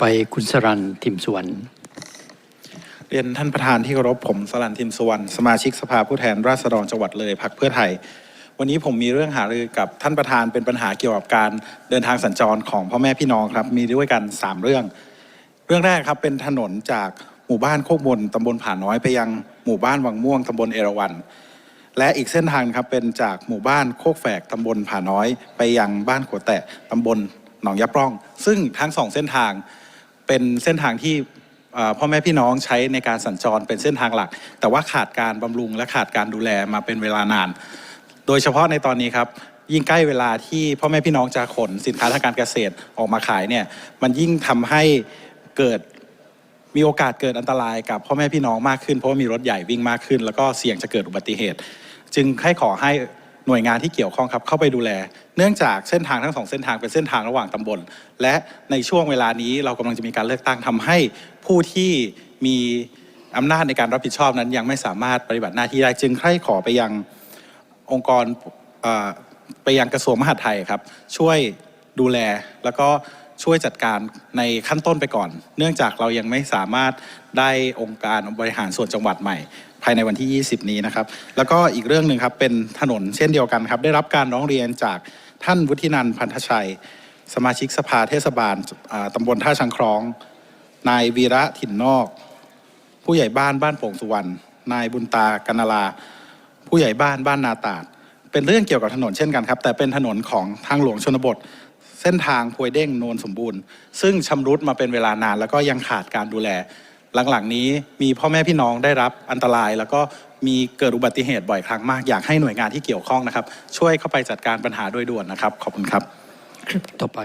ไปคุณสรันทิมสุวรรณเรียนท่านประธานที่เคารพผมสลันทิมสุวรรณสมาชิกสภาผู้แทนราษฎรจังหวัดเลยพักเพื่อไทย วันนี้ผมมีเรื่องหารือกับท่านประธานเป็นปัญหาเกี่ยวกับการเดินทางสัญจรของพ่อแม่พี่น้องครับ มีด้วยกัน 3 เรื่อง เรื่องแรกครับเป็นถนนจากหมู่บ้านโคกมนตำบลผาน้อยไปยังหมู่บ้านวังม่วงตำบลเอราวัณและอีกเส้นทางครับเป็นจากหมู่บ้านโคกแฝกตำบลผาน้อย ไปยังบ้านขัวแตะตำบล หนองยะปร่อง ซึ่งทั้งสองเส้นทางเป็นเส้นทางที่พ่อแม่พี่น้องใช้ในการสัญจรเป็นเส้นทางหลัก แต่ว่าขาดการบำรุงและขาดการดูแลมาเป็นเวลานาน โดยเฉพาะในตอนนี้ครับยิ่งใกล้เวลาที่พ่อแม่พี่น้องจะขนสินค้าทางการเกษตรออกมาขายเนี่ยมันยิ่งทำให้เกิดมีโอกาสเกิดอันตรายกับพ่อแม่พี่น้องมากขึ้นเพราะว่ามีรถใหญ่วิ่งมากขึ้น แล้วก็เสี่ยงจะเกิดอุบัติเหตุ จึงให้ขอให้ หน่วยงานที่เกี่ยวข้องครับเข้าไปดูแล เนื่องจากเส้นทางทั้งสองเส้นทางเป็นเส้นทางระหว่างตำบล และในช่วงเวลานี้เรากำลังจะมีการเลือกตั้งทำให้ผู้ที่มีอำนาจในการรับผิดชอบนั้นยังไม่สามารถปฏิบัติหน้าที่ได้จึงใคร่ขอไปยังองค์กรไปยังกระทรวงมหาดไทยครับ ช่วยดูแลแล้วก็ ช่วยจัดการในขั้นต้นไปก่อน เนื่องจากเรายังไม่สามารถได้องค์การบริหารส่วนจังหวัดใหม่ ภายในวันที่ 20 นี้นะครับ แล้วก็อีกเรื่องหนึ่งครับเป็นถนนเช่นเดียวกันครับ ได้รับการร้องเรียนจากท่านวุฒินันพันธชัย สมาชิกสภาเทศบาลอ่าตำบลท่าชังครอง นายวีระถิ่นนอก ผู้ใหญ่บ้านบ้านโป่งสุวรรณนายบุญตากันนาลา ผู้ใหญ่บ้านบ้านนาตาดเป็นเรื่องเกี่ยวกับถนนเช่นกันครับ แต่เป็นถนนของทางหลวงชนบท เส้นทางพวยเด้งโนนสมบูรณ์ ซึ่งชำรุดมาเป็นเวลานานแล้วก็ยังขาดการดูแล หลังๆ นี้มีพ่อแม่พี่น้องได้รับอันตราย แล้วก็มีเกิดอุบัติเหตุบ่อยครั้งมากอยากให้หน่วยงานที่เกี่ยวข้องนะครับ ช่วยเข้าไปจัดการปัญหาโดยด่วนนะครับ ขอบคุณครับ ต่อไป